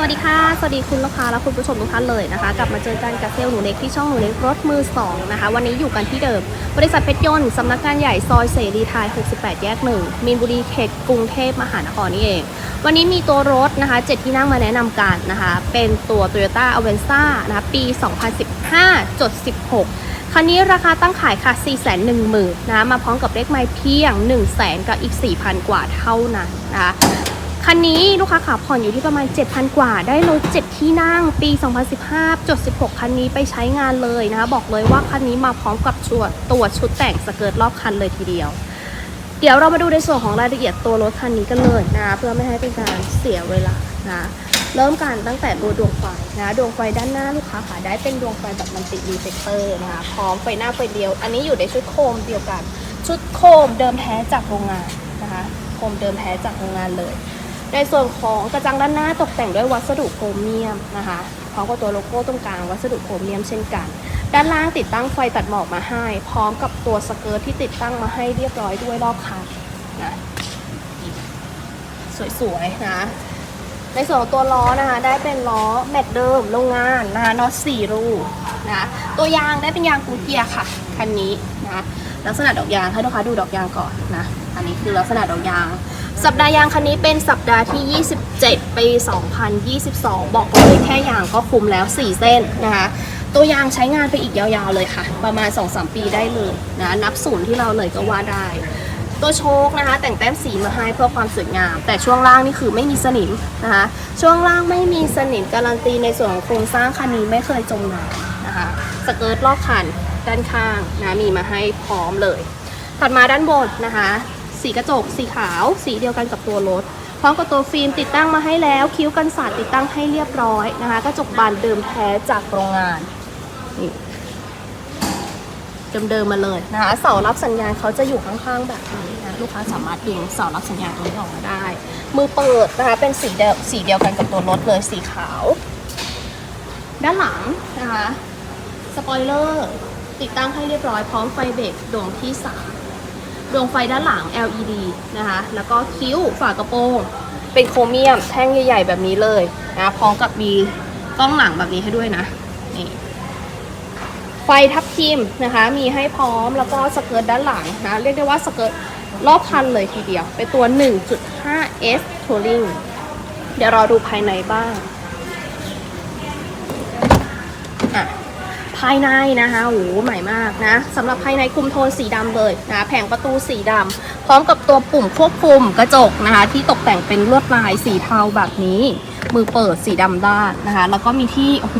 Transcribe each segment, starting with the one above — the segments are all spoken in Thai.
สวัสดีค่ะ สวัสดีคุณลูกค้าและคุณผู้ชมทุกท่านเลยนะคะ กลับมาเจอกันกับเซลล์หนูเล็กที่ช่องหนูเล็กรถมือสองนะคะ วันนี้อยู่กันที่เดิม บริษัทเพชรยนต์สำนักงานใหญ่ซอยเสรีไทย 68 แยกหนึ่งมีนบุรีเขตกรุงเทพมหานครนี่เอง วันนี้มีตัวรถนะคะ7ที่นั่งมาแนะนำกันนะคะ เป็นตัว Toyota Avanza นะคะ ปี 2015จด16 คันนี้ราคาตั้งขายค่ะ 410,000นะ มาพร้อมกับเลขไม้เพียง 1 0 0 0 0 0 กับอีก 4,000 กว่าเท่านั้นนะคะ คันนี้ลูกค้าขาผ่อนอยู่ที่ประมาณ 7,000 กว่า ได้รถ7ที่นั่งปี 2015จด16 คันนี้ไปใช้งานเลยนะคะ บอกเลยว่าคันนี้มาพร้อมกับตัวตัวชุดแต่งสเกิร์ตรอบคันเลยทีเดียว เดี๋ยวเรามาดูในส่วนของรายละเอียดตัวรถคันนี้กันเลยนะคะเพื่อไม่ให้เป็นการเสียเวลานะเริ่มกันตั้งแต่ตัวดวงไฟนะดวงไฟด้านหน้าลูกค้าขาได้เป็นดวงไฟแบบมันติรีเฟกเตอร์นะคะพร้อมไฟหน้าไฟเดียว อันนี้อยู่ในชุดโคมเดียวกัน ชุดโคมเดิมแท้จากโรงงานนะคะโคมเดิมแท้จากโรงงานเลย ในส่วนของกระจังด้านหน้าตกแต่งด้วยวัสดุโครเมียมนะคะพร้อมกับตัวโลโก้ตรงกลางวัสดุโครเมียมเช่นกัน ด้านล่างติดตั้งไฟตัดหมอกมาให้ พร้อมกับตัวสเกิร์ตที่ติดตั้งมาให้เรียบร้อยด้วยรอบคันนะสวยๆนะในส่วนตัวล้อนะคะได้เป็นล้อแม็กเดิมโรงงานนะคะน็อตสี่รูนะตัวยางได้เป็นยางกูเกียค่ะคันนี้นะลักษณะดอกยางให้ลูกค้าดูดอกยางก่อนนะอันนี้คือลักษณะดอกยาง สัปดาห์ยางคันนี้เป็นสัปดาห์ที่ 27 ปี 2022 บอกเลยแค่ยางก็คุมแล้ว 4 เส้นนะคะตัวยางใช้งานไปอีกยาวๆเลยค่ะ ประมาณ 2-3 ปีได้เลยนะนับศูนย์ที่เราเลยก็ว่าได้ ตัวโชคนะคะ แต่งแต้มสีมาให้เพื่อความสวยงาม แต่ช่วงล่างนี่คือไม่มีสนิมนะคะช่วงล่างไม่มีสนิมการันตีในส่วนของโครงสร้างคันนี้ไม่เคยจมน้ำนะคะสเกิร์ตรอบคันด้านข้างนะมีมาให้พร้อมเลย ถัดมาด้านบนนะคะ สีกระจก สีขาว สีเดียวกันกับตัวรถ พร้อมกับตัวฟิล์มติดตั้งมาให้แล้ว คิ้วกันสาดติดตั้งให้เรียบร้อยนะคะ กระจกบานเดิมแท้จากโรงงานนี่เดิมๆมาเลยนะคะเสารับสัญญาณเขาจะอยู่ข้างๆแบบนี้นะลูกค้าสามารถดึงเสารับสัญญาณตรงนี้ออกมาได้ มือเปิดนะคะเป็นสีเดียวสีเดียวกันกับตัวรถเลยสีขาว ด้านหลังนะคะสปอยเลอร์ติดตั้งให้เรียบร้อยพร้อมไฟเบรกดวงที่3 ดวงไฟด้านหลัง LED นะคะ แล้วก็คิ้วฝากระโปรงเป็นโครเมียมแท่งใหญ่ ๆ แบบนี้เลยนะพร้อมกับมีกล้องหลังแบบนี้ให้ด้วยนะนี่ไฟทับทิมนะคะ มีให้พร้อมแล้วก็สเกิร์ตด้านหลังนะเรียกได้ว่าสเกิร์ตรอบคันเลยทีเดียว เป็นตัว 1.5S Touring เดี๋ยวรอดูภายในบ้าง อะ ภายในนะคะโอ้โหใหม่มากนะสำหรับภายในคุมโทนสีดำเลยนะแผงประตูสีดำพร้อมกับตัวปุ่มควบคุมกระจกนะคะ ที่ตกแต่งเป็นลวดลายสีเทาแบบนี้ มือเปิดสีดำด้านนะคะ แล้วก็มีที่โอ้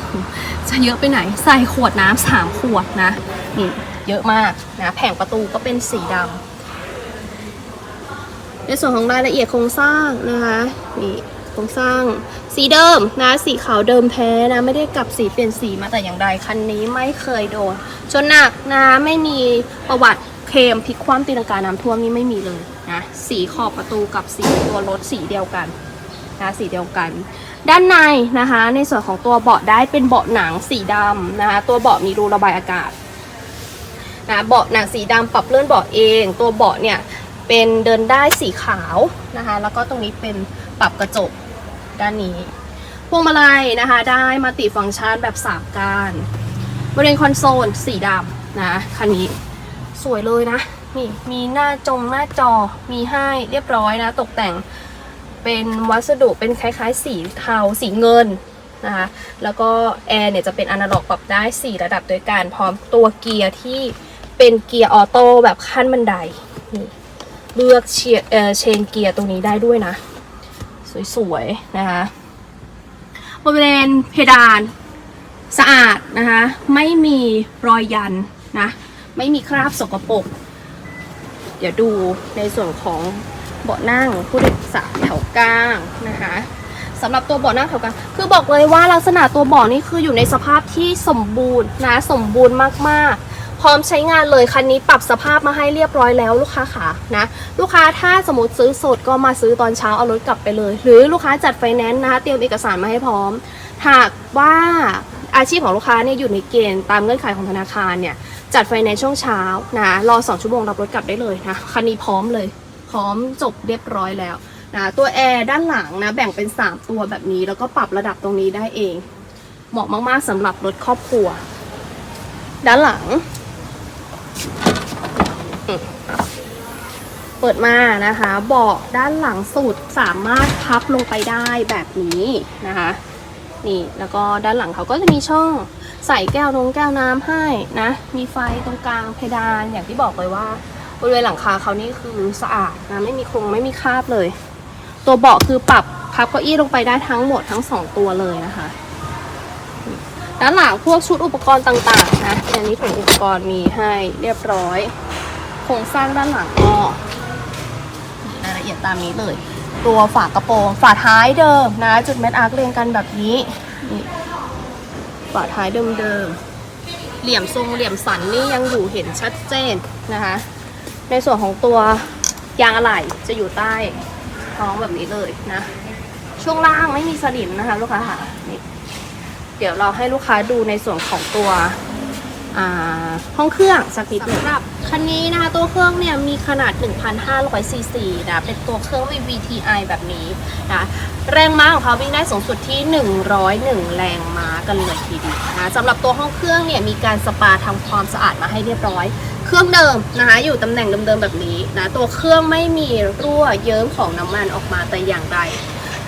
จะเยอะไปไหน ใส่ขวดน้ำสามขวดนะนี่เยอะมากนะแผงประตูก็เป็นสีดำในส่วนของรายละเอียดโครงสร้างนะคะนี่ รงสร้างสีเดิมนะสีขาวเดิมแท้นะไม่ได้กลับสีเปลี่ยนสีมาแต่อย่างใดคันนี้ไม่เคยโดนชนหนักนะไม่มีประวัติเคมพลิกคว่ำตีลังกาน้ำท่วมนี่ไม่มีเลยนะสีขอบประตูกับสีตัวรถสีเดียวกันนะสีเดียวกัน ด้านในนะคะในส่วนของตัวเบาะได้เป็นเบาะหนังสีดำนะคะตัวเบาะมีรูระบายอากาศนะเบาะหนังสีดำปรับเลื่อนเบาะเอง ตัวเบาะเนี่ย เป็นเดินได้สีขาวนะคะ แล้วก็ตรงนี้เป็นปรับกระจกด้านนี้ พวงมาลัยนะคะ ได้มัลติฟังก์ชันแบบ3การบริเวณคอนโซลสีดำนะคันนี้สวยเลยนะ นี่มีหน้าจงหน้าจอมีให้เรียบร้อยนะ ตกแต่งเป็นวัสดุเป็นคล้ายๆ สีเทาสีเงินนะคะ แล้วก็แอร์เนี่ยจะเป็นอนาล็อกปรับได้ 4 ระดับโดยการพร้อมตัวเกียร์ที่เป็นเกียร์ออโต้แบบขั้นบันไดนี่ เลือกเชียเออเชนเกียร์ตรงนี้ได้ด้วยนะ สวยๆนะคะบริเวณเพดานสะอาดนะคะไม่มีรอยยันนะไม่มีคราบสกปรกเดี๋ยวดูในส่วนของเบาะนั่งผู้โดยสารแถวกลางนะคะสำหรับตัวเบาะนั่งแถวกลางคือบอกเลยว่าลักษณะตัวเบาะนี่คืออยู่ในสภาพที่สมบูรณ์นะสมบูรณ์มากๆ พร้อมใช้งานเลยคันนี้ปรับสภาพมาให้เรียบร้อยแล้วลูกค้าค่ะนะลูกค้าถ้าสมมติซื้อสดก็มาซื้อตอนเช้าเอารถกลับไปเลย หรือลูกค้าจัดไฟแนนซ์นะคะเตรียมเอกสารมาให้พร้อม หากว่าอาชีพของลูกค้าเนี่ยอยู่ในเกณฑ์ตามเงื่อนไขของธนาคารเนี่ยจัดไฟแนนซ์ช่วงเช้านะรอ2ชั่วโมงรับรถกลับได้เลยนะคันนี้พร้อมเลย พร้อมจบเรียบร้อยแล้วนะตัวแอร์ด้านหลังนะแบ่งเป็น 3 ตัวแบบนี้ แล้วก็ปรับระดับตรงนี้ได้เอง เหมาะมากๆสำหรับรถครอบครัว ด้านหลัง เปิดมานะคะเบาะด้านหลังสุดสามารถพับลงไปได้แบบนี้นะคะ นี่แล้วก็ด้านหลังเขาก็จะมีช่องใส่แก้วนงแก้วน้ำให้นะ มีไฟตรงกลางเพดานอย่างที่บอกเลยว่าบริเวณหลังคาเขานี่คือสะอาดนะไม่มีโครงไม่มีคราบเลย ตัวเบาะคือปรับพับเก้าอี้ลงไปได้ทั้งหมดทั้งสองตัวเลยนะคะ ด้านหลังพวกชุดอุปกรณ์ต่างๆนะอันนี้ถุงอุปกรณ์มีให้เรียบร้อย ครงสร้างด้านหลังก็รายละเอียดตามนี้เลย ตัวฝากระโปรงฝาท้ายเดิมนะ จุดเม็ดอาร์คเรียงกันแบบนี้นี่ฝาท้ายเดิมๆ เหลี่ยมทรงเหลี่ยมสันนี่ยังอยู่เห็นชัดเจนนะคะ ในส่วนของตัวยางอะไหล่จะอยู่ใต้ท้องแบบนี้เลยนะ ช่วงล่างไม่มีสนิมนะคะลูกค้าค่ะนี่เดี๋ยวเราให้ลูกค้าดูในส่วนของตัว ห้องเครื่องสักนิดหนึ่งสำหรับคันนี้นะคะตัวเครื่องเนี่ยมีขนาด 1,500ซีซีนะเป็นตัวเครื่อง VVTi แบบนี้นะแรงม้าของเขาวิ่งได้สูงสุดที่ 101 แรงม้ากันเลยทีเดียวนะสำหรับตัวห้องเครื่องเนี่ยมีการสปาทำความสะอาดมาให้เรียบร้อย เครื่องเดิมนะคะอยู่ตำแหน่งเดิมๆแบบนี้นะตัวเครื่องไม่มีรั่วเยิ้มของน้ำมันออกมาแต่อย่างใด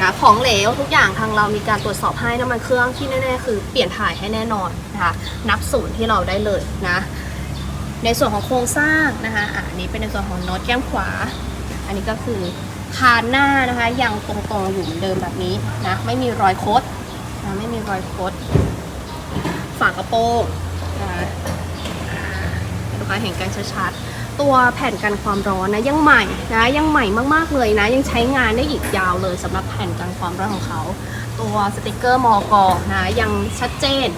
นะของเหลวทุกอย่างทางเรามีการตรวจสอบให้น้ำมันเครื่องที่แน่ๆคือเปลี่ยนถ่ายให้แน่นอนนะคะนับศูนย์ที่เราได้เลยนะ ในส่วนของโครงสร้างนะคะอันนี้เป็นในส่วนของโน้ตแก้มขวา อันนี้ก็คือคานหน้านะคะยังตรงๆอยู่เหมือนเดิมแบบนี้นะไม่มีรอยคดนะไม่มีรอยคดฝากระโปรงนะลูกค้าเห็นกันชัดๆ ตัวแผ่นกันความร้อนนะยังใหม่นะยังใหม่มากๆเลยนะ ยังใช้งานได้อีกยาวเลยสำหรับแผ่นกันความร้อนของเขา ตัวสติกเกอร์มอกอนะยังชัดเจน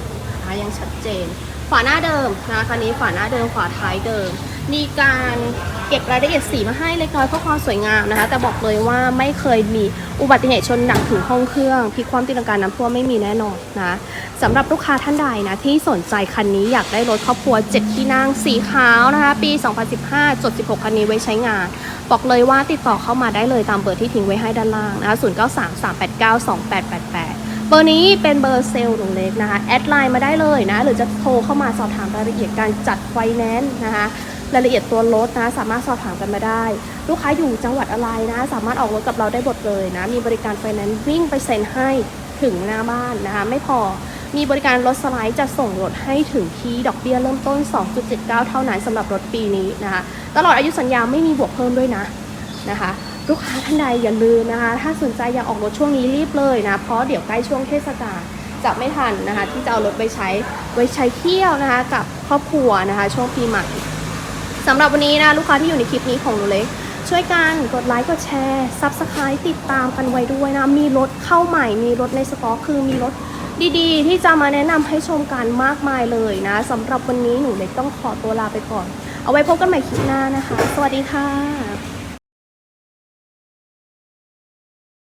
นะยังชัดเจน ฝาหน้าเดิมนะคันนี้ฝาหน้าเดิมฝาท้ายเดิม มีการเก็บรายละเอียดสีมาให้เล็กน้อยเพื่อความสวยงามนะคะ แต่บอกเลยว่าไม่เคยมีอุบัติเหตุชนหนักถึงห้องเครื่องพลิกความตีลังกาน้ำท่วมไม่มีแน่นอนนะสำหรับลูกค้าท่านใดนะที่สนใจคันนี้อยากได้รถครอบครัว 7 ที่นั่งสีขาวนะคะปี 2015 จด 16 คันนี้ไว้ใช้งาน บอกเลยว่าติดต่อเข้ามาได้เลยตามเบอร์ที่ทิ้งไว้ให้ด้านล่างนะคะ0933892888 บอร์นี้เป็นเบอร์เซลล์หนุ่มเล็กนะคะ แอดไลน์มาได้เลยนะ หรือจะโทรเข้ามาสอบถามรายละเอียดการจัดไฟแนนซ์นะคะรายละเอียดตัวรถนะสามารถสอบถามกันมาได้ ลูกค้าอยู่จังหวัดอะไรนะ สามารถออกรถกับเราได้หมดเลยนะ มีบริการไฟแนนซ์วิ่งไปเซ็นให้ถึงหน้าบ้านนะคะ ไม่พอมีบริการรถสไลด์จะส่งรถให้ถึงที่ดอกเบี้ยเริ่มต้น 2.79 เท่านั้นสำหรับรถปีนี้นะคะ ตลอดอายุสัญญาไม่มีบวกเพิ่มด้วยนะนะคะ ลูกค้าท่านใดอย่าลืมนะคะ ถ้าสนใจอยากออกรถช่วงนี้รีบเลยนะ เพราะเดี๋ยวใกล้ช่วงเทศกาลจะไม่ทันนะคะ ที่จะเอารถไปใช้ไว้ใช้เที่ยวนะคะ กับครอบครัวนะคะ ช่วงปีใหม่สำหรับวันนี้นะลูกค้าที่อยู่ในคลิปนี้ของหนูเล็กช่วยกันกดไลค์กดแชร์ซับสไครต์ติดตามกันไว้ด้วยนะ มีรถเข้าใหม่ มีรถในสต็อกคือมีรถดีๆ ที่จะมาแนะนำให้ชมกันมากมายเลยนะสำหรับวันนี้หนูเล็กต้องขอตัวลาไปก่อน เอาไว้พบกันใหม่คลิปหน้านะคะ สวัสดีค่ะ